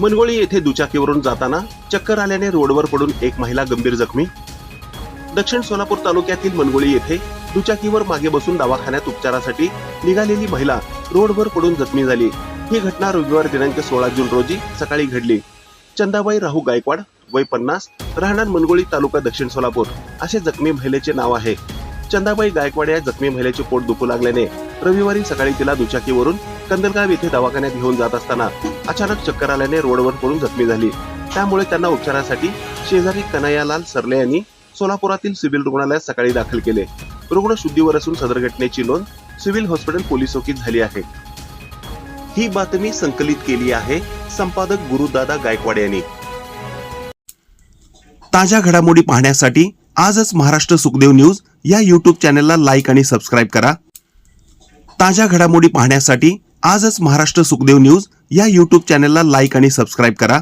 मनगोळी येथे दुचाकीवरून जाताना चक्कर आल्याने रोडवर पडून एक महिला गंभीर जखमी. दक्षिण सोलापूर तालुक्यातील मनगोळी येथे दुचाकीवर मागे बसून दवाखान्यात उपचारासाठी निघालेली महिला रोडवर पडून जखमी झाली. ही घटना रविवार दिनांक सोळा जून रोजी सकाळी घडली. चंदाबाई राहू गायकवाड वय पन्नास राहणार मनगोळी तालुका दक्षिण सोलापूर असे जखमी महिलेचे नाव आहे. चंदाबाई गायकवाड या जखमी महिलेचे पोट दुखू लागल्याने रविवारी सकाळी तिला दुचाकीवरून कंदलगाव येथे दवाखान्यात घेऊन जात असताना अचानक चक्कर आल्याने रोडवर पडून जखमी झाली. त्यामुळे त्यांना उपचारासाठी शेजारी कन्हैयालाल सरले यांनी सोलापुरातील सिव्हिल रुग्णालयात सकाळी दाखल केले. रुग्ण शुद्धीवर असून सदर घटनेची नोंद सिव्हिल हॉस्पिटल पोलीस चौकीत झाली आहे. ही बातमी संकलित केली आहे संपादक गुरुदादा गायकवाड यांनी. ताज्या घडामोडी पाहण्यासाठी आजच महाराष्ट्र सुखदेव न्यूज या यूट्यूब चॅनलला लाईक आणि सबस्क्राईब करा. ताज्या घडामोडी पाहण्यासाठी आजच महाराष्ट्र सुखदेव न्यूज या यूट्यूब चॅनलला लाईक आणि सबस्क्राईब करा.